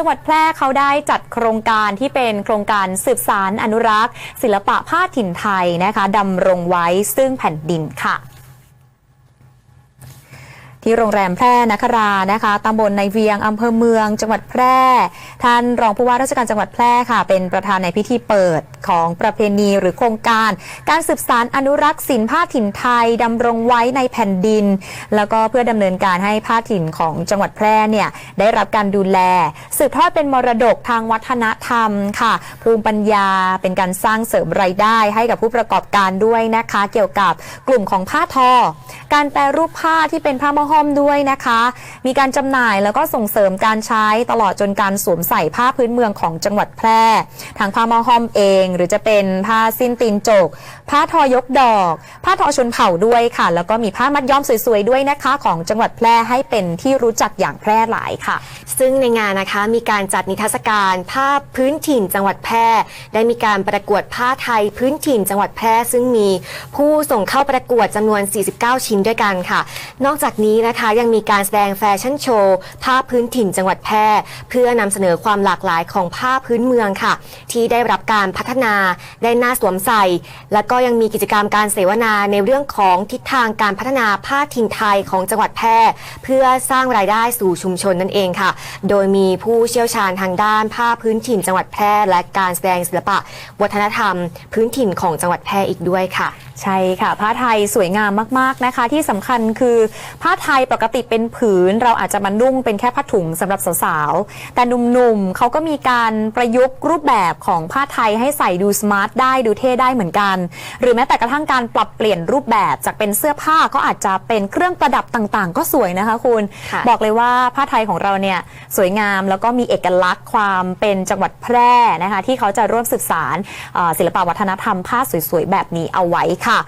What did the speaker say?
จังหวัดแพร่เขาได้จัดโครงการที่เป็นโครงการสืบสารอนุรักษ์ ศิลปะผ้าถิ่นไทยนะคะดำรงไว้ซึ่งแผ่นดินค่ะ ที่โรงแรมแพร่นครานะคะตำบลในเวียงอำเภอเมือง จังหวัดแพร่ ท่านรองผู้ว่าราชการจังหวัดแพร่ค่ะ เป็นประธานในพิธีเปิดของประเพณีหรือโครงการ การสืบสารอนุรักษ์ศิลป์ผ้าถิ่นไทยดำรงไว้ในแผ่นดิน แล้วก็เพื่อดำเนินการให้ผ้าถิ่นของจังหวัดแพร่เนี่ยได้รับการดูแล สืบทอดเป็นมรดกทางวัฒนธรรมค่ะ ภูมิปัญญาเป็นการสร้างเสริมรายได้ให้กับผู้ประกอบการด้วยนะคะ เกี่ยวกับกลุ่มของผ้าทอ การแปรรูปผ้าที่เป็นผ้ามะห้อมด้วยนะคะ มีการจำหน่ายแล้วก็ส่งเสริมการใช้ตลอดจนการสวมใส่ผ้าพื้นเมืองของจังหวัดแพร่ ทางผ้ามะห้อมเอง หรือจะเป็นผ้าสิ้นตีนจก ผ้าทอยกดอก ผ้าทอชนเผ่าด้วยค่ะ แล้วก็มีผ้ามัดย้อมสวยๆด้วยนะคะ ของจังหวัดแพร่ให้เป็นที่รู้จักอย่างแพร่หลายค่ะ ซึ่งในงานนะคะมีการจัดนิทรรศการภาพพื้นถิ่นจังหวัดแพร่ ได้มีการประกวดผ้าไทยพื้นถิ่นจังหวัดแพร่ ซึ่งมีผู้ส่งเข้าประกวดจำนวน 49 ชิ้นด้วยกันค่ะ นอกจากนี้นะคะยังมีการแสดงแฟชั่นโชว์ผ้าพื้นถิ่นจังหวัดแพร่ เพื่อนำเสนอความหลากหลายของผ้าพื้นเมืองค่ะ ที่ได้รับการพัฒนาได้น่าสวมใส่ และก็ยังมีกิจกรรมการเสวนาในเรื่องของทิศทางการพัฒนาผ้าถิ่นไทยของจังหวัดแพร่ เพื่อสร้างรายได้สู่ชุมชนนั่นเองค่ะ โดยมีผู้เชี่ยวชาญทางด้านผ้าพื้นถิ่นจังหวัดแพร่ และการแสดงศิลปะ วัฒนธรรม พื้นถิ่นของจังหวัดแพร่อีกด้วยค่ะ ใช่ค่ะ ผ้าไทยสวยงามมาก ๆ นะคะ ที่สำคัญคือ ผ้าไทยปกติเป็นผืน เราอาจจะมานุ่งเป็นแค่ผ้าถุงสำหรับสาวๆ แต่หนุ่มๆเขาก็มีการประยุกต์รูปแบบของผ้าไทยให้ใส่ดูสมาร์ทได้ดูเท่ได้เหมือนกัน หรือแม้แต่กระทั่งการปรับเปลี่ยนรูปแบบจากเป็นเสื้อผ้าก็อาจจะเป็นเครื่องประดับต่างๆ ก็สวยนะคะคุณค่ะบอกเลยว่าผ้าไทยของเราเนี่ยสวยงามแล้วก็มีเอกลักษณ์ความเป็นจังหวัดแพร่นะคะที่เขาจะร่วมสืบสารเอ่อศิลปวัฒนธรรมผ้าสวยๆแบบนี้เอาไว้ค่ะค่ะ